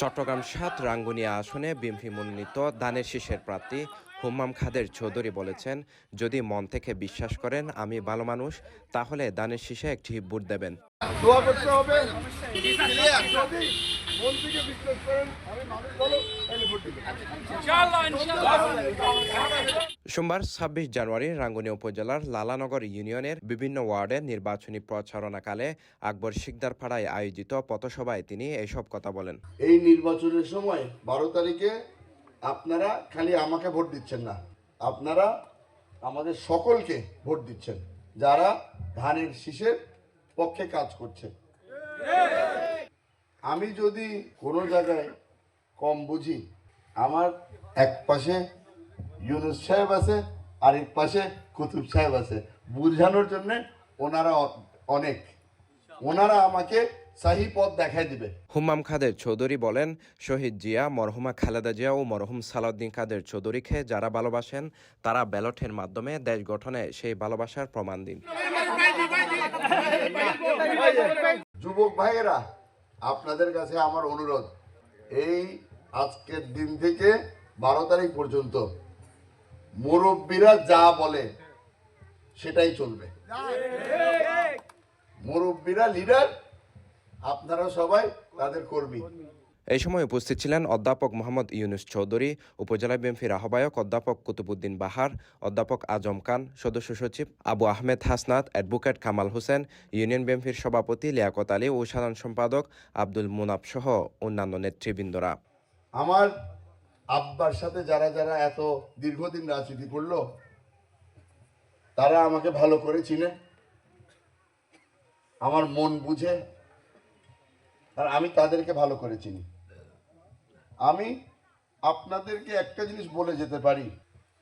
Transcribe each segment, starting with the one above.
চট্টগ্রাম সাত রাঙ্গুনিয়া আসনে বিএনপি মনোনীত দানের শীষের প্রার্থী হুম্মাম খাদের চৌধুরী বলেছেন, যদি মন থেকে বিশ্বাস করেন আমি ভালো মানুষ, তাহলে দানের শীষে একটি ভোট দেবেন। মন থেকে বিশ্বাস করেন, আমি মানুষ ভোট দিবেন। সোমবার ছাব্বিশ জানুয়ারি রাঙ্গুনিয়া উপজেলার লালানগর ইউনিয়নের বিভিন্ন ওয়ার্ডে নির্বাচনী প্রচারণাকালে আকবর শিকদারপাড়ায় আয়োজিত পথসভায় তিনি এসব কথা বলেন। এই নির্বাচনের সময় বারো তারিখে আপনারা খালি আমাকে ভোট দিচ্ছেন না, আপনারা আমাদের সকলকে ভোট দিচ্ছেন, যারা ধানের শীষের পক্ষে কাজ করছে। আমি যদি কোনো জায়গায় কম বুঝি আমার এক পাশে ইউনুস সাহেব আছে আর এক পাশে কুতুব সাহেব আছে। বুঝানোর জন্য ওনারা অনেক। ওনারা আমাকে সাহি পথ দেখায় দিবে। হুম্মাম খাদের চৌধুরী বলেন শহীদ জিয়া মরহুমা খালেদা জিয়া ও মরহুম সালাউদ্দিন কাদের চৌধুরীকে যারা ভালোবাসেন তারা ব্যালটের মাধ্যমে দেশ গঠনে সেই ভালোবাসার প্রমাণ দিন। যুবক ভাইয়েরা আপনাদের কাছে আমার অনুরোধ এই আজকের দিন থেকে বারো তারিখ পর্যন্ত মুরব্বীরা যা বলে সেটাই চলবে। মুরব্বীরা লিডার আপনারা সবাই তাদের কর্মী। এই সময় উপস্থিত ছিলেন অধ্যাপক মোহাম্মদ ইউনুস চৌধুরী, উপজেলা বিএনপির আহ্বায়ক অধ্যাপক কুতুবুদ্দিন বাহার, অধ্যাপক আজম খান, সদস্য সচিব আবু আহমেদ হাসনাত, অ্যাডভোকেট কামাল হোসেন, ইউনিয়ন বিএনপির সভাপতি লিয়াকত আলী ও সাধারণ সম্পাদক আব্দুল মুনাফ সহ অন্যান্য নেতৃবৃন্দরা। আমার আব্বার সাথে যারা যারা এত দীর্ঘদিন রাজনীতি করল, তারা আমাকে ভালো করে চিনে। আমার মন বুঝে, আর আমি তাদেরকে ভালো করে চিনি। আমি আপনাদেরকে একটা জিনিস বলে যেতে পারি,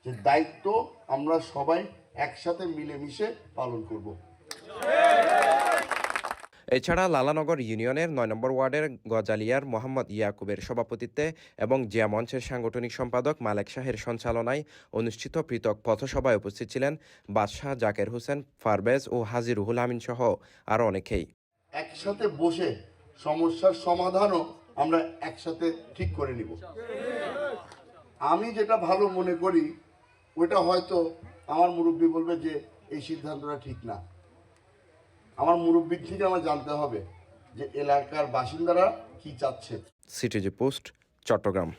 যে দায়িত্ব আমরা সবাই একসাথে মিলেমিশে পালন করব। এছাড়া লালানগর ইউনিয়নের নয় নম্বর ওয়ার্ডের গজালিয়ার মোহাম্মদ ইয়াকুবের সভাপতিত্বে এবং জিয়া মঞ্চের সাংগঠনিক সম্পাদক মালেক শাহের সঞ্চালনায় অনুষ্ঠিত পৃথক পথসভায় উপস্থিত ছিলেন বাদশাহ জাকের হোসেন, ফারবেজ ও হাজি রুহুল আমিন সহ আরও অনেকেই। একসাথে বসে সমস্যার সমাধানও আমরা একসাথে ঠিক করে নিব। আমি যেটা ভালো মনে করি, ওটা হয়তো আমার মুরব্বী বলবে যে এই সিদ্ধান্তটা ঠিক না। আমার মুরব্বীর থেকে আমার জানতে হবে যে এলাকার বাসিন্দারা কি চাচ্ছে। CTG post Chattogram.